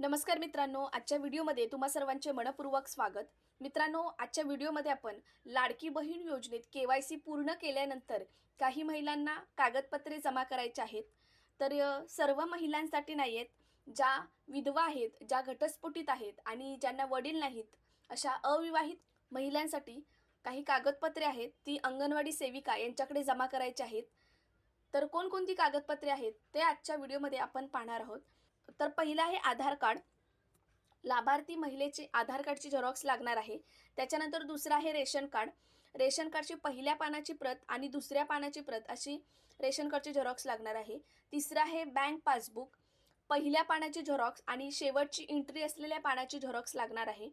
नमस्कार मित्रांनो आजच्या व्हिडिओमध्ये तुम्हा सर्वांचे मनपूर्वक स्वागत. मित्रांनो आजच्या व्हिडिओमध्ये आपण लाडकी बहीण योजनेत के वाय सी पूर्ण केल्यानंतर काही महिलांना कागदपत्रे जमा करायचे आहेत. तर सर्व महिलांसाठी नाही आहेत ज्या विधवा आहेत ज्या घटस्फोटीत आहेत आणि ज्यांना वडील नाहीत अशा अविवाहित महिलांसाठी काही कागदपत्रे आहेत ती अंगणवाडी सेविका यांच्याकडे जमा करायची आहेत. तर कोणकोणती कागदपत्रे आहेत ते आजच्या व्हिडिओमध्ये आपण पाहणार आहोत. तर पहिलं आहे आधार कार्ड. लाभार्थी महिलेचे आधार कार्डची झेरॉक्स लागणार आहे. त्याच्यानंतर दुसरं आहे रेशन कार्ड. रेशन कार्डची पहिल्या पानाची प्रत आणि दुसऱ्या पानाची प्रत अशी रेशन कार्डची झेरॉक्स लागणार आहे. तिसरं आहे बँक पासबुक. पहिल्या पानाची झेरॉक्स आणि शेवटची एंट्री असलेल्या पानाची झेरॉक्स लागणार आहे.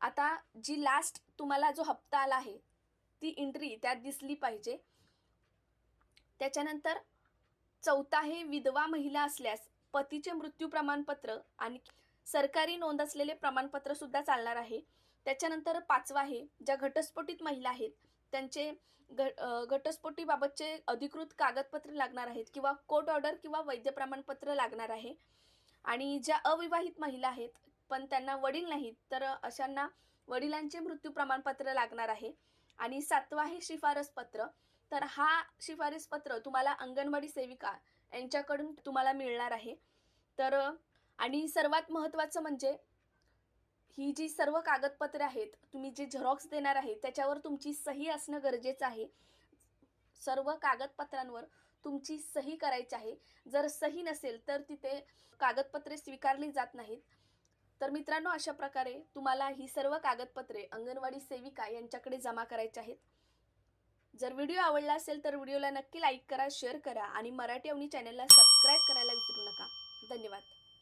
आता जी लास्ट तुम्हाला जो हप्ता आला आहे ती एंट्री त्यात दिसली पाहिजे. त्याच्यानंतर चौथा आहे विधवा महिला असल्यास पतीचे मृत्यू प्रमाणपत्र आणि सरकारी नोंद असलेले प्रमाणपत्र सुद्धा चालणार आहे. त्याच्यानंतर पाचवा आहे ज्या घटस्फोटित महिला आहेत त्यांचे घ घटस्फोटीबाबतचे अधिकृत कागदपत्र लागणार आहेत किंवा कोर्ट ऑर्डर किंवा वैद्य प्रमाणपत्र लागणार आहे. आणि ज्या अविवाहित महिला आहेत पण त्यांना वडील नाहीत तर अशांना वडिलांचे मृत्यू प्रमाणपत्र लागणार आहे. आणि सातवा आहे शिफारस पत्र तर हा शिफारस पत्र तुम्हाला अंगणवाडी सेविका यांच्याकडून तुम्हाला मिळणार आहे. तर आणि सर्वात महत्त्वाचं म्हणजे ही जी सर्व कागदपत्रे आहेत तुम्ही जे झेरॉक्स देणार आहे त्याच्यावर तुमची सही असणं गरजेचं आहे. सर्व कागदपत्रांवर तुमची सही करायची आहे. जर सही नसेल तर तिथे कागदपत्रे स्वीकारली जात नाहीत. तर मित्रांनो अशा प्रकारे तुम्हाला ही सर्व कागदपत्रे अंगणवाडी सेविका यांच्याकडे जमा करायची आहेत. जर व्हिडिओ आवडला असेल तर व्हिडिओला नक्की लाईक करा शेअर करा आणि मराठी अवनी चॅनलला सबस्क्राईब करायला विसरू नका. धन्यवाद.